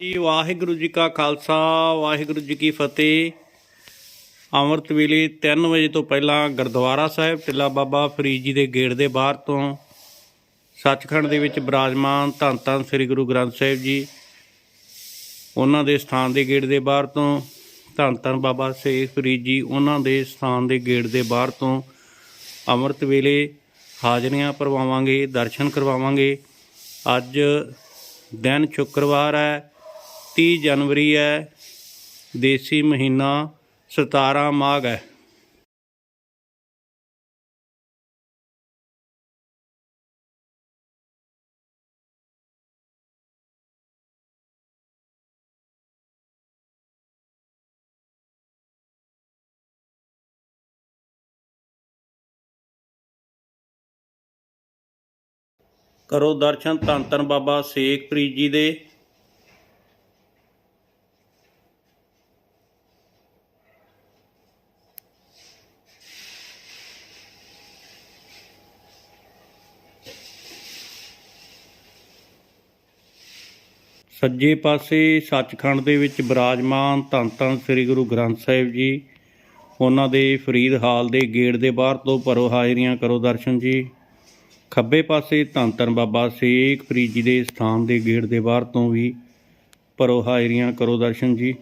ਜੀ, ਵਾਹਿਗੁਰੂ ਜੀ ਕਾ ਖਾਲਸਾ, ਵਾਹਿਗੁਰੂ ਜੀ ਕੀ ਫਤਿਹ। ਅੰਮ੍ਰਿਤ ਵੇਲੇ 3 ਵਜੇ ਤੋਂ ਪਹਿਲਾਂ ਗੁਰਦੁਆਰਾ ਸਾਹਿਬ, ਟਿੱਲਾ ਬਾਬਾ ਫਰੀਦ ਜੀ ਦੇ ਗੇਟ ਦੇ ਬਾਹਰ ਤੋਂ ਸੱਚਖੰਡ ਦੇ ਵਿੱਚ ਬਿਰਾਜਮਾਨ ਧੰਨ ਧੰਨ ਸ੍ਰੀ ਗੁਰੂ ਗ੍ਰੰਥ ਸਾਹਿਬ ਜੀ, ਉਹਨਾਂ ਦੇ ਸਥਾਨ ਦੇ ਗੇਟ ਦੇ ਬਾਹਰ ਤੋਂ, ਧੰਨ ਧੰਨ ਬਾਬਾ ਸੇਖ ਫਰੀਦ ਜੀ, ਉਹਨਾਂ ਦੇ ਸਥਾਨ ਦੇ ਗੇਟ ਦੇ ਬਾਹਰ ਤੋਂ ਅੰਮ੍ਰਿਤ ਵੇਲੇ ਹਾਜ਼ਰੀਆਂ ਭਰਵਾਵਾਂਗੇ, ਦਰਸ਼ਨ ਕਰਵਾਵਾਂਗੇ। ਅੱਜ ਦਿਨ ਸ਼ੁੱਕਰਵਾਰ ਹੈ 30 ਜਨਵਰੀ ਹੈ, ਦੇਸੀ ਮਹੀਨਾ 17 ਮਾਘ ਹੈ। ਕਰੋ ਦਰਸ਼ਨ ਧੰਨ ਧੰਨ ਬਾਬਾ ਸੇਖਪ੍ਰੀਤ ਜੀ ਦੇ। ਸੱਜੇ ਪਾਸੇ ਸੱਚਖੰਡ ਦੇ ਵਿੱਚ ਬਿਰਾਜਮਾਨ ਧੰਨ ਧੰਨ ਸ੍ਰੀ ਗੁਰੂ ਗ੍ਰੰਥ ਸਾਹਿਬ ਜੀ, ਉਹਨਾਂ ਦੇ ਫਰੀਦ ਹਾਲ ਦੇ ਗੇਟ ਦੇ ਬਾਹਰ ਤੋਂ ਭਰੋ ਹਾਜ਼ਰੀਆਂ ਕਰੋ ਦਰਸ਼ਨ ਜੀ। ਖੱਬੇ ਪਾਸੇ ਧੰਨ ਧੰਨ ਬਾਬਾ ਸੇਖ ਫਰੀਦ ਜੀ ਦੇ ਸਥਾਨ ਦੇ ਗੇਟ ਦੇ ਬਾਹਰ ਤੋਂ ਵੀ ਭਰੋ ਹਾਜ਼ਰੀਆਂ ਕਰੋ ਦਰਸ਼ਨ ਜੀ।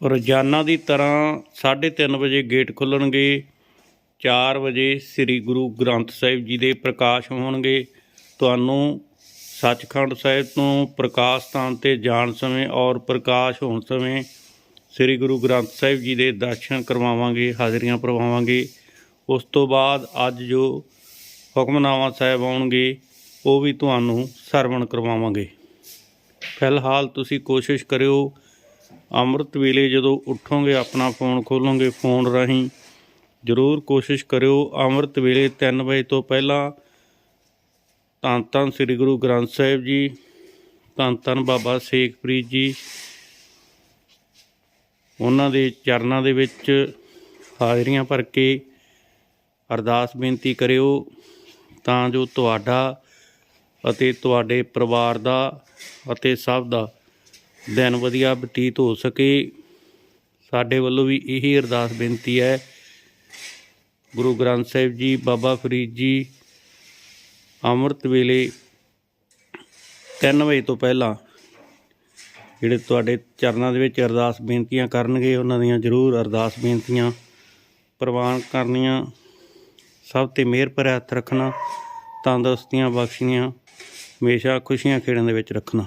ਰੋਜ਼ਾਨਾ ਦੀ ਤਰ੍ਹਾਂ 3:30 ਵਜੇ ਗੇਟ ਖੁੱਲਣਗੇ 4 ਵਜੇ ਸ੍ਰੀ ਗੁਰੂ ਗ੍ਰੰਥ ਸਾਹਿਬ ਜੀ ਦੇ ਪ੍ਰਕਾਸ਼ ਹੋਣਗੇ। ਤੁਹਾਨੂੰ ਸੱਚਖੰਡ ਸਾਹਿਬ ਤੋਂ ਪ੍ਰਕਾਸ਼ ਸਥਾਨ ਤੇ ਜਾਣ ਸਮੇਂ ਔਰ ਪ੍ਰਕਾਸ਼ ਹੋਣ ਸਮੇਂ ਸ੍ਰੀ ਗੁਰੂ ਗ੍ਰੰਥ ਸਾਹਿਬ ਜੀ ਦੇ ਦਰਸ਼ਨ ਕਰਵਾਵਾਂਗੇ, ਹਾਜ਼ਰੀਆਂ ਭਰਵਾਵਾਂਗੇ। ਉਸ ਤੋਂ ਬਾਅਦ ਅੱਜ ਜੋ ਹੁਕਮਨਾਮਾ ਸਾਹਿਬ ਆਉਣਗੇ, ਉਹ ਵੀ ਤੁਹਾਨੂੰ ਸਰਵਣ ਕਰਵਾਵਾਂਗੇ। ਫਿਲਹਾਲ ਤੁਸੀਂ ਕੋਸ਼ਿਸ਼ ਕਰਿਓ ਅੰਮ੍ਰਿਤ ਵੇਲੇ ਜਦੋਂ ਉੱਠੋਗੇ, ਆਪਣਾ ਫੋਨ ਖੋਲੋਗੇ, ਫੋਨ ਰਾਹੀਂ ਜ਼ਰੂਰ ਕੋਸ਼ਿਸ਼ ਕਰਿਓ। ਅੰਮ੍ਰਿਤ ਵੇਲੇ 3 ਵਜੇ ਤੋਂ ਪਹਿਲਾਂ ਧੰਨ ਧੰਨ ਸ੍ਰੀ ਗੁਰੂ ਗ੍ਰੰਥ ਸਾਹਿਬ ਜੀ, ਧੰਨ ਧੰਨ ਬਾਬਾ ਸੇਖਪ੍ਰੀਤ ਜੀ, ਉਹਨਾਂ ਦੇ ਚਰਨਾਂ ਦੇ ਵਿੱਚ ਹਾਜ਼ਰੀਆਂ ਭਰ ਕੇ ਅਰਦਾਸ ਬੇਨਤੀ ਕਰਿਓ ਤਾਂ ਜੋ ਤੁਹਾਡਾ ਅਤੇ ਤੁਹਾਡੇ ਪਰਿਵਾਰ ਦਾ ਅਤੇ ਸਭ ਦਾ ਦਿਨ ਵਧੀਆ ਬਤੀਤ ਹੋ ਸਕੇ। ਸਾਡੇ ਵੱਲੋਂ ਵੀ ਇਹੀ ਅਰਦਾਸ ਬੇਨਤੀ ਹੈ। ਗੁਰੂ ਗ੍ਰੰਥ ਸਾਹਿਬ ਜੀ, ਬਾਬਾ ਫਰੀਦ ਜੀ, ਅੰਮ੍ਰਿਤ ਵੇਲੇ 3 ਵਜੇ ਤੋਂ ਪਹਿਲਾਂ ਜਿਹੜੇ ਤੁਹਾਡੇ ਚਰਨਾਂ ਦੇ ਵਿੱਚ ਅਰਦਾਸ ਬੇਨਤੀਆਂ ਕਰਨਗੇ, ਉਹਨਾਂ ਦੀਆਂ ਜ਼ਰੂਰ ਅਰਦਾਸ ਬੇਨਤੀਆਂ ਪ੍ਰਵਾਨ ਕਰਨੀਆਂ। ਸਭ ਤੇ ਮਿਹਰ ਭਰਿਆ ਹੱਥ ਰੱਖਣਾ, ਤੰਦਰੁਸਤੀਆਂ ਬਖਸ਼ੀਆਂ ਹਮੇਸ਼ਾ ਖੁਸ਼ੀਆਂ ਖੇੜਾਂ ਦੇ ਵਿੱਚ ਰੱਖਣਾ।